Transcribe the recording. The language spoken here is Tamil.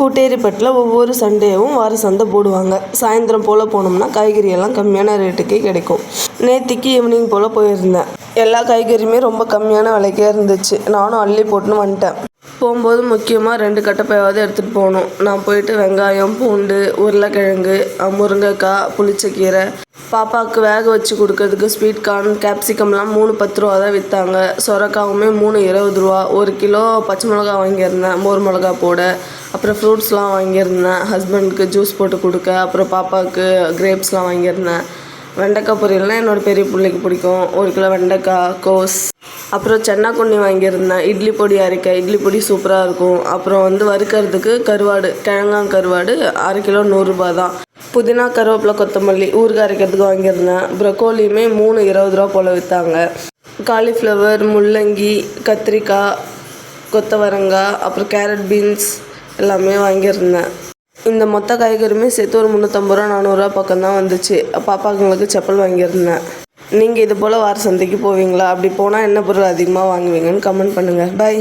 கூட்டேரிப்பட்டில் ஒவ்வொரு சண்டேவும் வார சந்தை போடுவாங்க. சாயந்தரம் போல் போனோம்னா காய்கறி எல்லாம் கம்மியான ரேட்டுக்கே கிடைக்கும். நேத்திக்கு ஈவினிங் போல் போயிருந்தேன். எல்லா காய்கறியுமே ரொம்ப கம்மியான விலைக்கே இருந்துச்சு. நானும் அள்ளி போட்டுன்னு வந்துட்டேன். போகும்போது முக்கியமாக ரெண்டு கட்டப்பையாவது எடுத்துகிட்டு போகணும் நான் போயிட்டு வெங்காயம் பூண்டு உருளைக்கிழங்கு முருங்கைக்காய் புளிச்சக்கீரை. பாப்பாவுக்கு வேக வச்சு கொடுக்கறதுக்கு ஸ்வீட் கார்ன் கேப்சிகம்லாம் மூணு பத்து ரூபா தான் விற்றாங்க சொரக்காவுமே மூணு இருபது ரூபா. ஒரு கிலோ பச்சை மிளகா வாங்கியிருந்தேன். மோர் மிளகா போட. அப்புறம் ஃப்ரூட்ஸ்லாம் வாங்கியிருந்தேன். ஹஸ்பண்டுக்கு ஜூஸ் போட்டு கொடுக்க அப்புறம் பாப்பாவுக்கு கிரேப்ஸ்லாம் வாங்கியிருந்தேன். வெண்டைக்காய் பொரியல்னால் என்னோட பெரிய பிள்ளைக்கு பிடிக்கும். ஒரு கிலோ வெண்டைக்காய் கோஸ். அப்புறம் சென்னா குண்ணி வாங்கியிருந்தேன். இட்லி பொடி அரைக்க இட்லி பொடி சூப்பராக இருக்கும். அப்புறம் வந்து வறுக்கிறதுக்கு கருவாடு கிழங்கான் கருவாடு அரை கிலோ நூறுரூபா தான். புதினா கருவேப்பிலை கொத்தமல்லி ஊறுகாய் அரைக்கிறதுக்கு வாங்கியிருந்தேன். ப்ரொக்கோலியுமே மூணு இருபது ரூபா போல் விற்றாங்க காலிஃப்ளவர் முள்ளங்கி கத்திரிக்காய் கொத்தவரங்காய் அப்புறம் கேரட் பீன்ஸ் எல்லாமே வாங்கியிருந்தேன். இந்த மொத்த காய்கறியுமே சேர்த்து ஒரு முந்நூற்றம்பது ரூபா நானூறுரூவா பக்கம்தான் வந்துச்சு. பாப்பாங்களுக்கு செப்பல் வாங்கியிருந்தேன். நீங்கள் இது போல் வார சந்தைக்கு போவீங்களா? அப்படி போனால் என்ன பொருள் அதிகமாக வாங்குவீங்கன்னு கமெண்ட் பண்ணுங்கள் பை